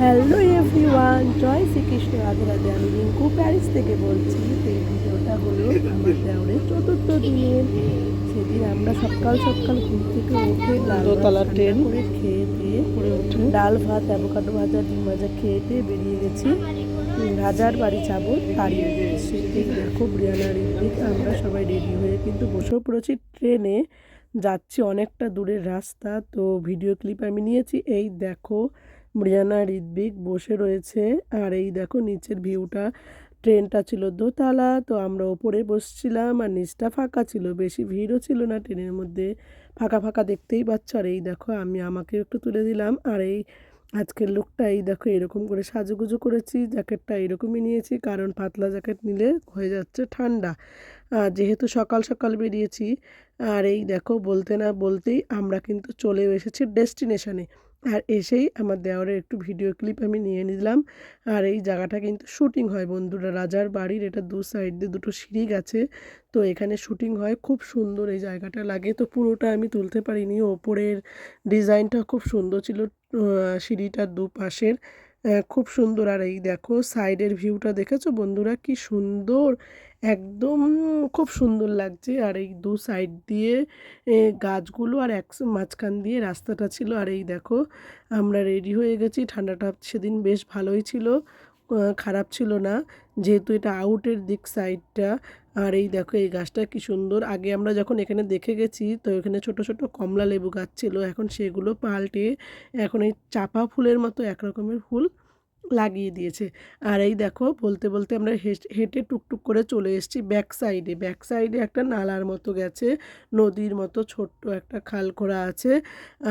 Hello everyone জয় শ্রীকৃষ্ণ রাধে রাধে। আমি Rinku Paris থেকে বলছি। এই ভিডিওটা হলো আমার দেওরের চতুর্থ দিনের। সেদিন আমরা সকাল সকাল ঘুম থেকে উঠে দোতলা ট্রেন। করে খেয়ে দিয়ে করে ওঠে ডাল ভাত অ্যাভোকাডো ভাজা ডিম ভাজা খেয়ে দিয়ে বেরিয়ে গেছি। রাজার বাড়ি যাব তাড়িয়ে উদ্দেশ্যে। এই দেখো আমরা সবাই রেডি হয়ে কিন্তু বসেও পড়েছি ট্রেনে। যাচ্ছি অনেকটা দূরের রাস্তা। তো ভিডিও ক্লিপ আমি নিয়েছি। এই দেখো ব্রিয়ানা ঋত্বিক বসে রয়েছে। আর এই দেখো নিচের ভিউটা, ট্রেনটা ছিল দোতলা, তো আমরা ওপরে বসছিলাম আর নিচটা ফাঁকা ছিল, বেশি ভিড়ও ছিল না ট্রেনের মধ্যে। ফাঁকা ফাঁকা দেখতেই পাচ্ছ, আর এই দেখো আমি আমাকে একটু তুলে দিলাম। আর এই আজকের লুকটা, এই দেখো এরকম করে সাজুগুজু করেছি, জ্যাকেটটা এরকমই নিয়েছি, কারণ পাতলা জ্যাকেট নিলে হয়ে যাচ্ছে ঠান্ডা। আর যেহেতু সকাল সকাল বেরিয়েছি, আর এই দেখো বলতে না বলতেই আমরা কিন্তু চলে এসেছি ডেস্টিনেশনে। আর এসেই আমার দেওয়ারের একটু ভিডিও ক্লিপ আমি নিয়ে নিলাম। আর এই জায়গাটা কিন্তু শুটিং হয় বন্ধুরা। রাজার বাড়ির এটা দু সাইড দিয়ে দুটো সিঁড়ি গেছে। তো এখানে শুটিং হয়। খুব সুন্দর এই জায়গাটা লাগে। তো পুরোটা আমি তুলতে পারিনি। ওপরের ডিজাইনটা খুব সুন্দর ছিল সিঁড়িটার দুপাশের। খুব সুন্দর। আর এই দেখো, সাইডের ভিউটা দেখেছ বন্ধুরা? কি সুন্দর! একদম খুব সুন্দর লাগছে। আর এই দু সাইড দিয়ে গাছগুলো আর এক মাঝখান দিয়ে রাস্তাটা ছিল। আর এই দেখো, আমরা রেডি হয়ে গেছি। ঠান্ডাটা সেদিন বেশ ভালোই ছিল। খারাপ ছিল না। যেহেতু এটা আউটের দিক সাইডটা আর এই দেখো, এই গাছটা কি সুন্দর। আগে আমরা যখন এখানে দেখে গেছি, তো এখানে ছোট ছোট কমলা লেবু গাছ ছিল। এখন সেগুলো পাল্টে এখন এই চাপা ফুলের মতো এক রকমের ফুল লাগিয়ে দিয়েছে। আর এই দেখো, বলতে বলতে আমরা হেঁটে টুকটুক করে চলে এসেছি ব্যাক সাইডে। ব্যাক সাইডে একটা নালার মতো গেছে, নদীর মতো ছোট্ট একটা খাল করা আছে।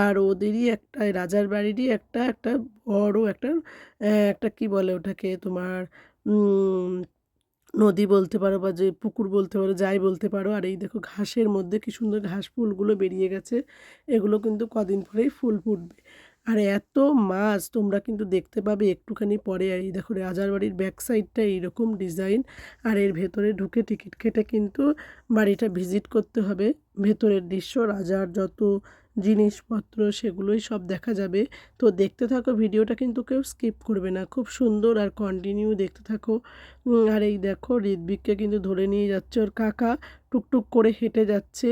আর ওদেরই একটা, রাজার বাড়িরই একটা একটা বড় একটা একটা কি বলে ওটাকে তোমার নদী বলতে পারো বা যে পুকুর বলতে পারো, যাই বলতে পারো। আর এই দেখো ঘাসের মধ্যে কি সুন্দর ঘাস ফুলগুলো বেরিয়ে গেছে। এগুলো কিন্তু কদিন পরেই ফুল ফুটবে। আর এত মাছ তোমরা কিন্তু দেখতে পাবে একটুখানি পরে। আর এই দেখো রাজার বাড়ির ব্যাক সাইডটা এইরকম ডিজাইন আর এর ভেতরে ঢুকে টিকিট কেটে কিন্তু বাড়িটা ভিজিট করতে হবে। ভেতরের দৃশ্য, রাজার যত জিনিসপত্র সেগুলোই সব দেখা যাবে। তো দেখতে থাকো ভিডিওটা কিন্তু কেউ স্কিপ করবে না। খুব সুন্দর আর কন্টিনিউ দেখতে থাকো। আর এই দেখো ঋদ্বিককে কিন্তু ধরে নিয়ে যাচ্ছে। ওর কাকা টুকটুক করে হেঁটে যাচ্ছে।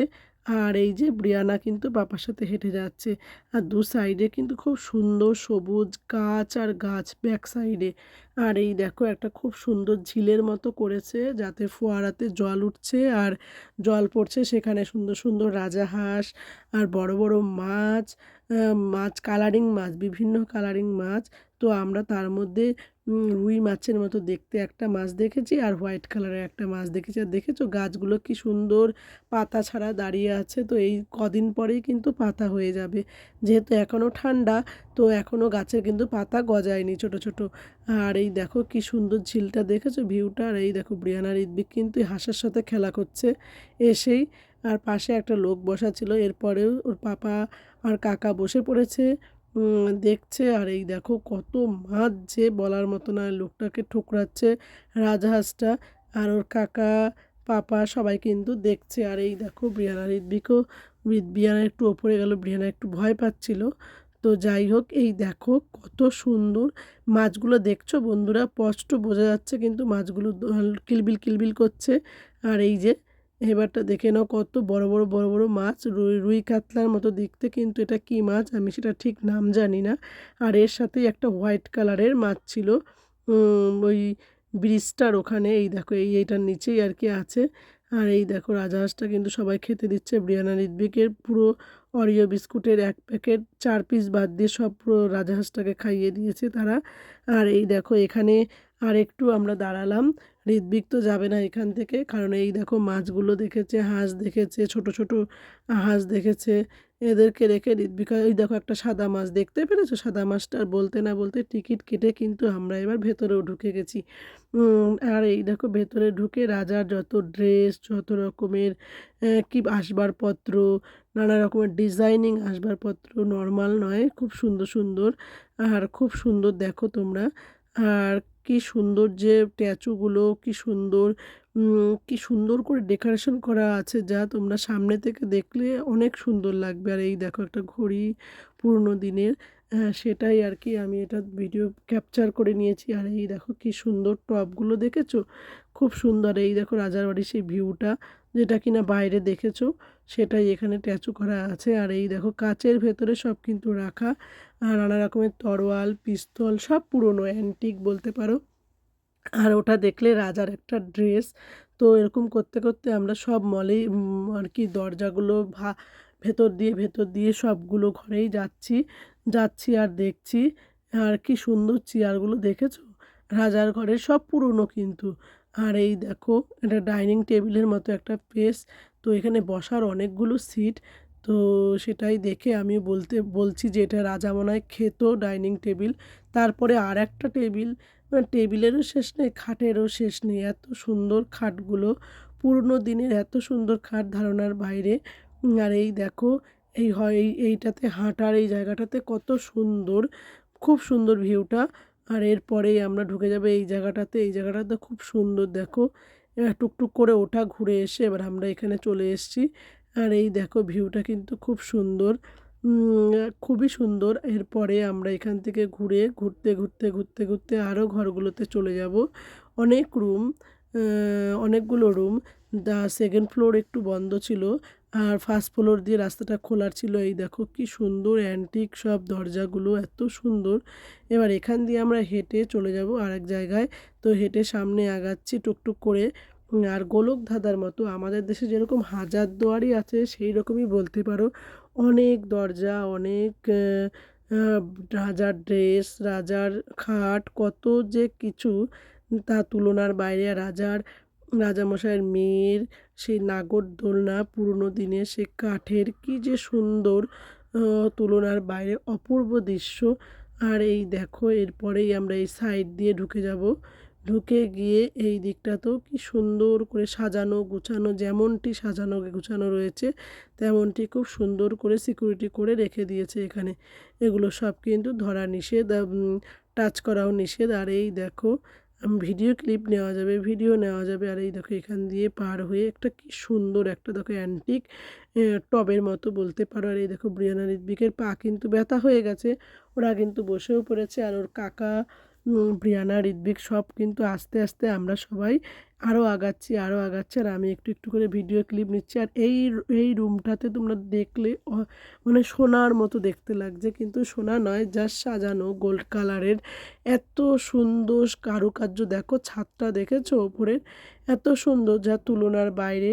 আর এই যে ব্রিয়ানা কিন্তু বাবার সাথে হেঁটে যাচ্ছে। আর দু সাইডে কিন্তু খুব সুন্দর সবুজ গাছ আর গাছ ব্যাক সাইডে আর এই দেখো একটা খুব সুন্দর ঝিলের মতো করেছে যাতে ফোয়ারাতে জল উঠছে আর জল পড়ছে সেখানে সুন্দর সুন্দর রাজাহাঁস আর বড় বড় মাছ মাছ কালারিং মাছ, বিভিন্ন কালারিং মাছ তো আমরা তার মধ্যে রুই মাছের মতো দেখতে একটা মাছ দেখেছি আর হোয়াইট কালারের একটা মাছ দেখেছি। আর দেখেছ গাছগুলো কি সুন্দর পাতা ছাড়া দাঁড়িয়ে আছে? তো এই কদিন পরেই কিন্তু পাতা হয়ে যাবে। যেহেতু এখনও ঠান্ডা, তো এখনও গাছের কিন্তু পাতা গজায়নি ছোট ছোট। আর এই দেখো কি সুন্দর ঝিলটা দেখেছ ভিউটা? আর এই দেখো ব্রিয়ানার ইদবিক কিন্তু হাঁসের সাথে খেলা করছে এসেই। আর পাশে একটা লোক বসা ছিল, এরপরেও ওর পাপা আর কাকা বসে পড়েছে। দেখছে। আর এই দেখো কত মাছ যে বলার মতো না লোকটাকে ঠুকরাচ্ছে রাজহাঁসটা আর ওর কাকা, পাপা সবাই কিন্তু দেখছে। আর এই দেখো ব্রিয়ানা ঋদ্বিকও বিয়ানা একটু ওপরে গেল ব্রিয়ানা একটু ভয় পাচ্ছিল। তো যাই হোক, এই দেখো কত সুন্দর মাছগুলো দেখছ বন্ধুরা? স্পষ্ট বোঝা যাচ্ছে কিন্তু মাছগুলো কিলবিল কিলবিল করছে। আর এই যে এবারটা দেখে নাও কত বড় বড় বড় বড় মাছ। রুই রুই কাতলার মতো দেখতে, কিন্তু এটা কি মাছ আমি সেটা ঠিক নাম জানি না। আর এর সাথেই একটা হোয়াইট কালারের মাছ ছিল। ওই ব্রিজটার ওখানে, এই দেখো, এই এইটার নিচেই আর কি আছে। আর এই দেখো, রাজহাঁসটা কিন্তু সবাই খেতে দিচ্ছে। ব্রিয়ানা ঋদ্বিকের পুরো অরিও বিস্কুটের এক প্যাকেট, চার পিস বাদ দিয়ে সব পুরো রাজহাঁসটাকে খাইয়ে দিয়েছে তারা। আর এই দেখো, এখানে আর একটু আমরা দাঁড়ালাম। ঋদ্বিক তো যাবে না এখান থেকে। কারণ এই দেখো মাছগুলো দেখেছে, হাঁস দেখেছে, ছোট ছোট হাঁস দেখেছে, এদেরকে রেখে ঋদ্বিকা ওই দেখো একটা সাদা মাছ, দেখতে পেরেছ? সাদা মাছটা বলতে না বলতে টিকিট কেটে কিন্তু আমরা এবার ভেতরেও ঢুকে গেছি। আর এই দেখো ভেতরে ঢুকে রাজার যত ড্রেস যত রকমের কি আসবাবপত্র, নানা রকমের ডিজাইনিং আসবাবপত্র নর্মাল নয়, খুব সুন্দর সুন্দর, আর খুব সুন্দর দেখো তোমরা। আর কি সুন্দর যে স্ট্যাচুগুলো কি সুন্দর কি সুন্দর করে ডেকোরেশন করা আছে যা তোমরা সামনে থেকে দেখলে অনেক সুন্দর লাগবে। আর এই দেখো একটা ঘড়ি পুরনো দিনের। সেটাই আর কি। আমি এটা ভিডিও ক্যাপচার করে নিয়েছি। আর এই দেখো কি সুন্দর টবগুলো দেখেছ? খুব সুন্দর। এই দেখো রাজারবাড়ির সেই ভিউটা যেটা কিনা বাইরে দেখেছ, সেটাই এখানে ট্যাচু করা আছে। আর এই দেখো কাচের ভেতরে সব কিন্তু রাখা। আর নানা রকমের তরোয়াল, পিস্তল, সব পুরনো অ্যান্টিক বলতে পারো। আর ওটা দেখলে রাজার একটা ড্রেস তো এরকম করতে করতে আমরা সব মলেই আর কি দরজাগুলো ভা, ভেতর দিয়ে ভেতর দিয়ে সবগুলো ঘরেই যাচ্ছি। যাচ্ছি আর দেখছি। আর কি সুন্দর চেয়ারগুলো দেখেছ? রাজার ঘরের সব পুরনো কিন্তু। আর এই দেখো, এটা ডাইনিং টেবিলের মতো একটা পেস তো এখানে বসার অনেকগুলো সিট তো সেটাই দেখে আমি বলতে, বলছি যে এটা রাজা মনে হয় খেত ডাইনিং টেবিল। তারপরে আর একটা টেবিল। মানে টেবিলেরও শেষ নেই, খাটেরও শেষ নেই। এত সুন্দর খাটগুলো। পুরনো দিনের এত সুন্দর খাট ধারণার বাইরে। আর এই দেখো এই হয়, এই, এইটাতে হাঁটার এই জায়গাটাতে কত সুন্দর, খুব সুন্দর ভিউটা। আর এরপরেই আমরা ঢুকে যাব এই জায়গাটাতে এই জায়গাটাতে খুব সুন্দর, দেখো। টুকটুক করে ওঠা, ঘুরে এসে এবার আমরা এখানে চলে এসেছি। আর এই দেখো, ভিউটা কিন্তু খুব সুন্দর। খুবই সুন্দর। এরপরে আমরা এখান থেকে ঘুরে, ঘুরতে ঘুরতে ঘুরতে ঘুরতে আরও ঘরগুলোতে চলে যাব। অনেক রুম অনেকগুলো রুম। সেকেন্ড ফ্লোর একটু বন্ধ ছিল আর ফার্স্ট ফ্লোর দিয়ে রাস্তাটা খোলার ছিল। এই দেখো কি সুন্দর অ্যান্টিক সব দরজাগুলো এত সুন্দর। এবার এখান দিয়ে আমরা হেঁটে চলে যাব আরেক জায়গায়। তো হেঁটে সামনে আগাচ্ছি টুকটুক করে। আর গোলক ধাঁধার মতো আমাদের দেশে যেরকম হাজার দুয়ারি আছে সেই রকমই বলতে পারো। অনেক দরজা, অনেক রাজার ড্রেস রাজার খাট, কত যে কিছু। তা তুলনার বাইরে রাজার রাজামশাইয়ের মেয়ের সেই নাগরদোলনা পুরনো দিনের সে কাঠের কি যে সুন্দর তুলনার বাইরে অপূর্ব দৃশ্য। আর এই দেখো, এরপরেই আমরা এই সাইড দিয়ে ঢুকে যাব। ঢুকে গিয়ে এই দিকটাতেও কি সুন্দর করে সাজানো, গুছানো, যেমনটি সাজানো, গুছানো রয়েছে, তেমনটি খুব সুন্দর করে সিকিউরিটি করে রেখে দিয়েছে এখানে। এগুলো সব কিন্তু ধরা নিষেধ টাচ করাও নিষেধ। আর এই দেখো ভিডিও ক্লিপ নেওয়া যাবে ভিডিও নেওয়া যাবে। আর এই দেখো এখান দিয়ে পার হয়ে একটা কি সুন্দর একটা দেখো অ্যান্টিক টবের মতো বলতে পারো। আর এই দেখো ব্রিয়ানা ঋদ্বিকের পা কিন্তু ব্যথা হয়ে গেছে। ওরা কিন্তু বসেও পড়েছে। আর ওর কাকা উম, ব্রিয়ানা ঋদ্বিক সব কিন্তু আস্তে আস্তে আমরা সবাই আরও আগাচ্ছি আরও আগাচ্ছি আর আমি একটু একটু করে ভিডিও ক্লিপ নিচ্ছি। আর এই এই রুমটাতে তোমরা দেখলে মানে সোনার মতো দেখতে লাগছে। কিন্তু সোনা নয় জাস্ট সাজানো গোল্ড কালারের এত সুন্দর কারুকার্য। দেখো ছাদটা দেখেছ ওপরের? এত সুন্দর যা তুলনার বাইরে।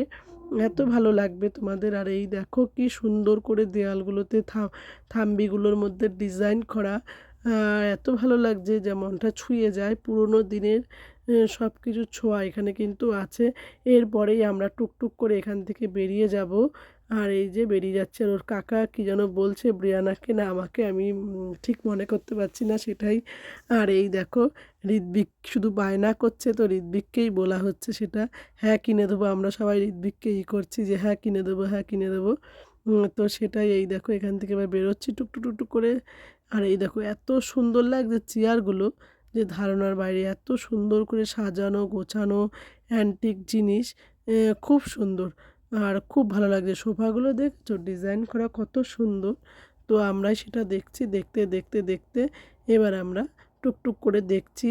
এত ভালো লাগবে তোমাদের। আর এই দেখো কি সুন্দর করে দেয়ালগুলোতে থাম থাম্বিগুলোর মধ্যে ডিজাইন করা। এত ভালো লাগছে যে মনটা ছুঁয়ে যায়। পুরোনো দিনের সব কিছু ছোঁয়া এখানে কিন্তু আছে। এরপরেই আমরা টুকটুক করে এখান থেকে বেরিয়ে যাব। আর এই যে বেরিয়ে যাচ্ছে ওর কাকা, কি যেন বলছে ব্রিয়ানাকে, না আমাকে আমি ঠিক মনে করতে পারছি না সেটাই। আর এই দেখো ঋদ্বিক শুধু বায়না করছে তো ঋদ্বিককেই বলা হচ্ছে সেটা। হ্যাঁ কিনে দেবো, আমরা সবাই ঋদ্বিককে ই করছি যে হ্যাঁ কিনে দেবো হ্যাঁ কিনে দেবো। তো সেটাই, এই দেখো, এখান থেকে এবার বেরোচ্ছি টুকটুক টুকটুক করে। আর এই দেখো, এত সুন্দর লাগছে চেয়ারগুলো, যে ধারণার বাইরে এত সুন্দর করে সাজানো, গোছানো অ্যান্টিক জিনিস খুব সুন্দর। আর খুব ভালো লাগছে, সোফাগুলো দেখছ? ডিজাইন করা কত সুন্দর। তো আমরাই সেটা দেখছি, দেখতে দেখতে দেখতে এবার আমরা টুকটুক করে দেখছি।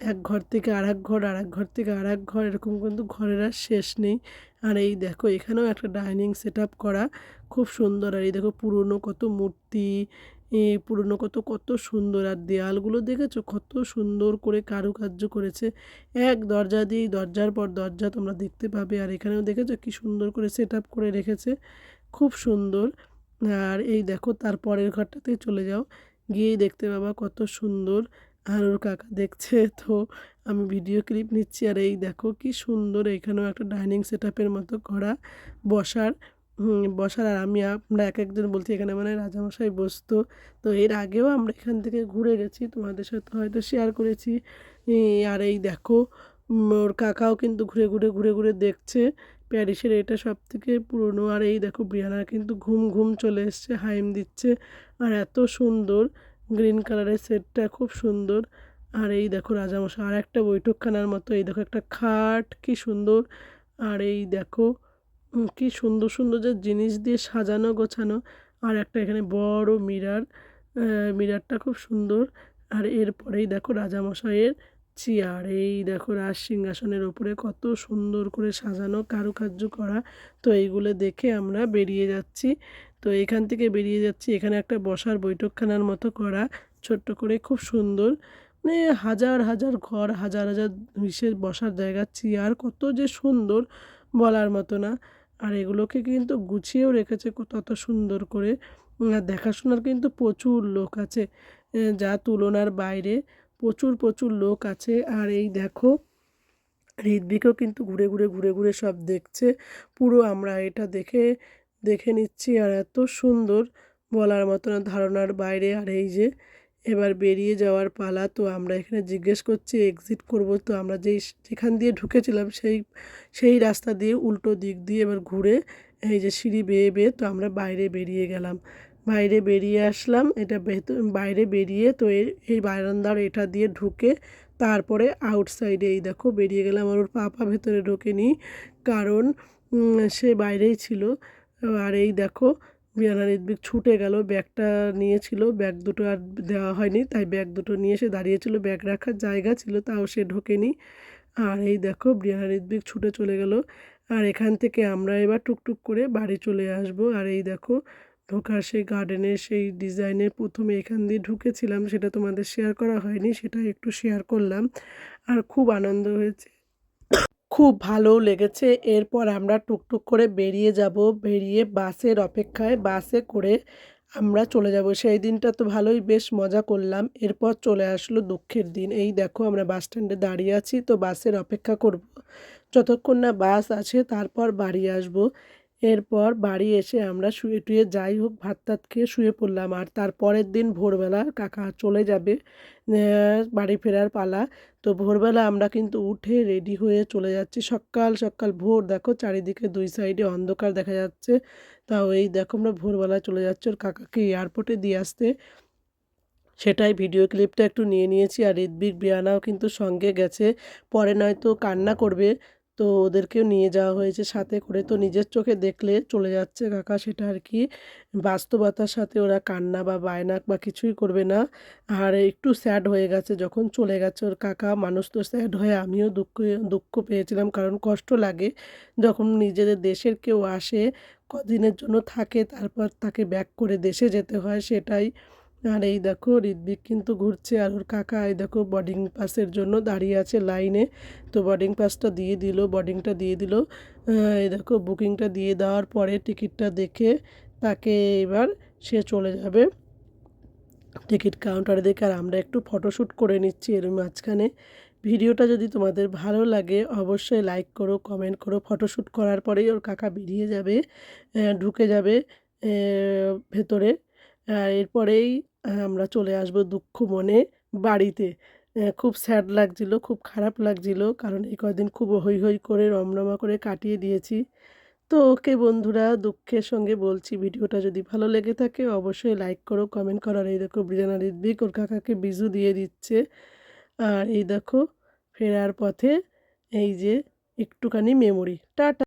এক ঘর থেকে আর এক ঘর আর এক ঘর থেকে আর এক ঘর, এরকম কিন্তু ঘরের আর শেষ নেই। আর এই দেখো, এখানেও একটা ডাইনিং সেট করা খুব সুন্দর। আর এই দেখো, পুরনো কত মূর্তি পুরনো কত কত সুন্দর। আর দেয়ালগুলো দেখেছ? কত সুন্দর করে কারুকার্য করেছে। এক দরজা দিয়েই দরজার পর দরজা তোমরা দেখতে পাবে। আর এখানেও দেখেছ কি সুন্দর করে সেট করে রেখেছে। খুব সুন্দর। আর এই দেখো, তার পরের ঘরটাতেই চলে যাও। গিয়েই দেখতে পাবা কত সুন্দর। আর ওর কাকা দেখছে, তো আমি ভিডিও ক্লিপ নিচ্ছি। আর এই দেখো কি সুন্দর এখানেও একটা ডাইনিং সেট মতো করা বসার বসার। আর আমি আমরা এক একজন বলছি, এখানে মানে রাজামশাই বসতো। তো এর আগেও আমরা এখান থেকে ঘুরে গেছি, তোমাদের সাথে হয়তো শেয়ার করেছি। আর এই দেখো ওর কাকাও কিন্তু ঘুরে ঘুরে ঘুরে ঘুরে দেখছে। প্যারিসের এটা সব থেকে পুরনো। আর এই দেখো ব্রিয়ানার কিন্তু ঘুম ঘুম চলে এসছে, হাইম দিচ্ছে। আর এত সুন্দর গ্রিন কালারের সেটটা খুব সুন্দর। আর এই দেখো রাজামশাই, আর একটা বৈঠকখানার মতো। এই দেখো একটা খাট, কি সুন্দর। আর এই দেখো কি সুন্দর সুন্দর যে জিনিস দিয়ে সাজানো, গোছানো। আর একটা এখানে বড় মিরার মিরারটা খুব সুন্দর। আর এরপরেই দেখো রাজামশাইয়ের চেয়ার এই দেখো রাজ সিংহাসনের ওপরে কত সুন্দর করে সাজানো কারুকার্য করা। তো এইগুলো দেখে আমরা বেরিয়ে যাচ্ছি। তো এখান থেকে বেরিয়ে যাচ্ছি। এখানে একটা বসার বৈঠকখানার মতো করা। ছোট্ট করে, খুব সুন্দর। মানে হাজার হাজার ঘর, হাজার হাজার ইসের বসার জায়গা চেয়ার কত যে সুন্দর বলার মতো না। আর এগুলোকে কিন্তু গুছিয়েও রেখেছে তত সুন্দর করে। দেখাশোনার কিন্তু প্রচুর লোক আছে। যা তুলনার বাইরে। প্রচুর প্রচুর লোক আছে। আর এই দেখো, হৃদবিকেও কিন্তু ঘুরে ঘুরে ঘুরে ঘুরে সব দেখছে। পুরো আমরা এটা দেখে দেখে নিচ্ছি। আর এত সুন্দর বলার মতো না ধারণার বাইরে। আর এই যে, এবার বেরিয়ে যাওয়ার পালা, তো আমরা এখানে জিজ্ঞেস করছি এক্সিট করব তো আমরা যেই, যেখান দিয়ে ঢুকেছিলাম সেই সেই রাস্তা দিয়ে উল্টো দিক দিয়ে এবার ঘুরে এই যে সিঁড়ি বেয়ে বেয়ে তো আমরা বাইরে বেরিয়ে গেলাম। বাইরে বেরিয়ে আসলাম। এটা ভেতর, বাইরে বেরিয়ে তো এই বারান্দার এটা দিয়ে ঢুকে তারপরে আউটসাইডে এই দেখো বেরিয়ে গেলাম। আর ওর পাপা ভেতরে ঢোকেনি কারণ সে বাইরেই ছিল। আর এই দেখো বিয়ানা ঋদ্বিক ছুটে গেল। ব্যাগটা নিয়েছিল, ব্যাগ দুটো আর দেওয়া হয়নি, তাই ব্যাগ দুটো নিয়ে এসে দাঁড়িয়েছিল। ব্যাগ রাখার জায়গা ছিল, তাও সে ঢোকেনি। আর এই দেখো ব্রিয়ানা ঋদ্বিক ছুটে চলে গেল। আর এখান থেকে আমরা এবার টুকটুক করে বাড়ি চলে আসব। আর এই দেখো ঢোকার সেই গার্ডেনের সেই ডিজাইনের প্রথমে এখান দিয়ে ঢুকেছিলাম, সেটা তোমাদের শেয়ার করা হয়নি, সেটা একটু শেয়ার করলাম। আর খুব আনন্দ হয়েছে। খুব ভালোও লেগেছে। এরপর আমরা টুকটুক করে বেরিয়ে যাব। বেরিয়ে বাসের অপেক্ষায় বাসে করে আমরা চলে যাব। সেই দিনটা তো ভালোই, বেশ মজা করলাম। এরপর চলে আসলো দুঃখের দিন। এই দেখো আমরা বাস স্ট্যান্ডে দাঁড়িয়ে আছি, তো বাসের অপেক্ষা করব। যতক্ষণ না বাস আছে, তারপর বাড়ি আসব। এরপর বাড়ি এসে আমরা শুয়ে টুয়ে যাই হোক ভাত টাত খেয়ে শুয়ে পড়লাম। আর তারপরের দিন ভোরবেলা কাকা চলে যাবে বাড়ি ফেরার পালা। তো ভোরবেলা আমরা কিন্তু উঠে রেডি হয়ে চলে যাচ্ছি। সকাল সকাল ভোর, দেখো চারিদিকে দুই সাইডে অন্ধকার দেখা যাচ্ছে। তাও এই দেখো আমরা ভোরবেলা চলে যাচ্ছি ওর কাকাকে এয়ারপোর্টে দিয়ে আসতে। সেটাই ভিডিও ক্লিপটা একটু নিয়ে নিয়েছি। আর ঋদ্বিক বিয়ানাও কিন্তু সঙ্গে গেছে। পরে নয়তো কান্না করবে। তো ওদেরকেও নিয়ে যাওয়া হয়েছে সাথে করে। তো নিজের চোখে দেখলে চলে যাচ্ছে কাকা সেটা আর কি। বাস্তবতার সাথে ওরা কান্না বা বায়না বা কিছুই করবে না। আর একটু স্যাড হয়ে গেছে যখন চলে গেছে ওর কাকা। মানুষ তো স্যাড হয়ে আমিও দুঃখ দুঃখ পেয়েছিলাম কারণ কষ্ট লাগে। যখন নিজেদের দেশের কেউ আসে, কদিনের জন্য থাকে, তারপর তাকে ব্যাক করে দেশে যেতে হয় সেটাই আর এই দেখো ঋদ্বিক কিন্তু ঘুরছে আর ওর কাকা এই দেখো বোর্ডিং পাসের জন্য দাঁড়িয়ে আছে লাইনে তো বোর্ডিং পাসটা দিয়ে দিল বোর্ডিংটা দিয়ে দিল। এই দেখো বুকিংটা দিয়ে দেওয়ার পরে টিকিটটা দেখে তাকে এবার সে চলে যাবে। টিকিট কাউন্টারে দেখে আর আমরা একটু ফটোশ্যুট করে নিচ্ছি এর মাঝখানে। ভিডিওটা যদি তোমাদের ভালো লাগে অবশ্যই লাইক করো কমেন্ট করো। ফটোশ্যুট করার পরেই ওর কাকা বেরিয়ে যাবে ঢুকে যাবে ভেতরে। এরপরেই আমরা চলে আসব দুঃখ মনে বাড়িতে। খুব স্যাড লাগছিল, খুব খারাপ লাগছিল, কারণ এই কদিন খুব হই হই করে, রমরমা করে কাটিয়ে দিয়েছি। তো ওকে বন্ধুরা, দুঃখের সঙ্গে বলছি, ভিডিওটা যদি ভালো লেগে থাকে, অবশ্যই লাইক করো, কমেন্ট করো। আর এই দেখো ব্রিজানা ঋদ্বিক ওর কাকাকে বিজু দিয়ে দিচ্ছে। আর এই দেখো, ফেরার পথে এই যে, একটুখানি মেমোরি টাটা।